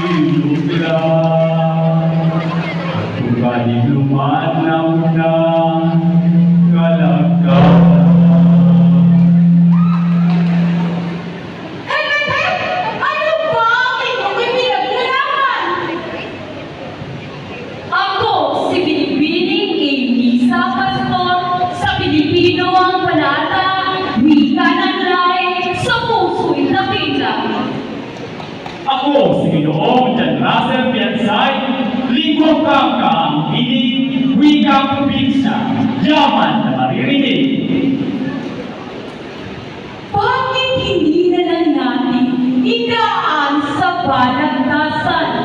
Amen. program ka ang hiling wika probinsya, yaman na maririnig. Bakit hindi na lang natin idaan sa banagtasan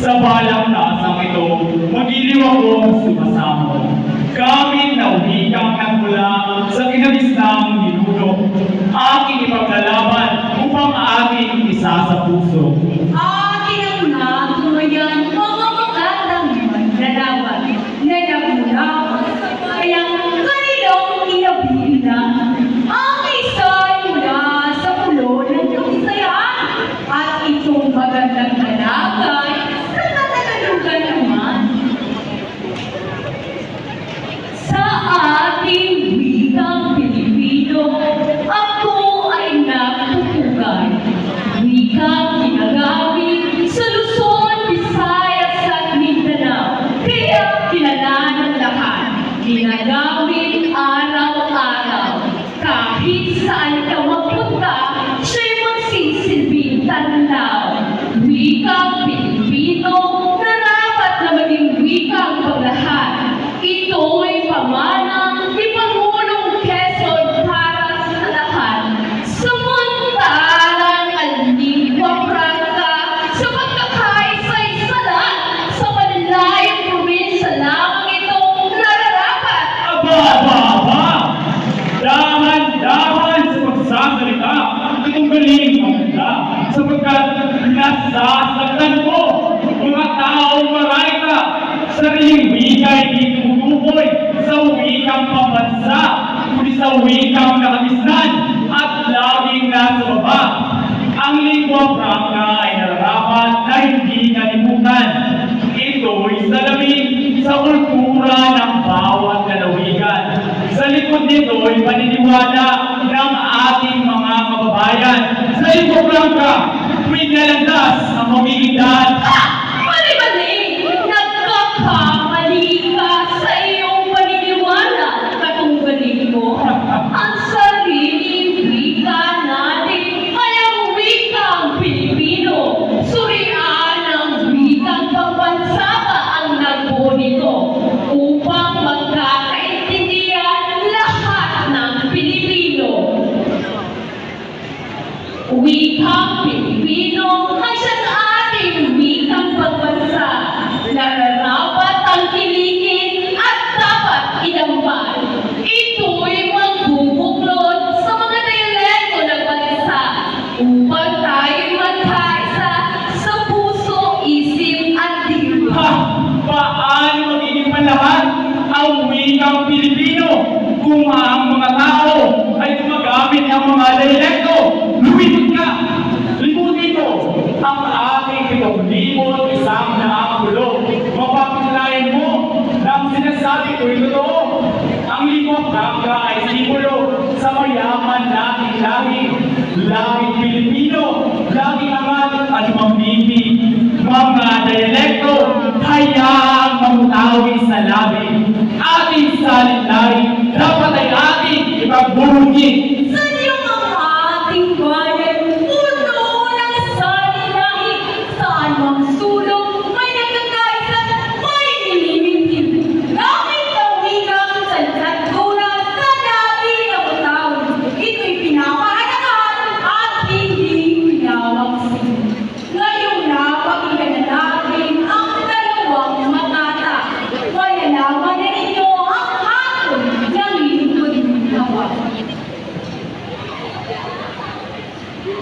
Sa balang taasang ito, magiliw ako sumasamo. Gamit na umigang nagmula sa kinabisang niluno, aking ipaglalaban upang aking isa sa puso. Ah! sa sasaktan ko mga taong marayta sariling wika'y itutukoy sa wikang pambansa kundi sa wikang nakabisnan at laging nasa baba. Ang lingwa prangka ay nararapat na hindi kalimutan. Ito'y salamin sa kultura ng bawat lalawigan. Sa likod nito'y paniniwala ng ating mga kababayan sa Ipoprangka queen na landas ang mamimigdaan. laging Pilipino, laging angat at mamimig, mga dialekto, kaya mamutawi sa labi. Ating salinlain, dapat ay ating ipagbulungin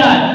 যায়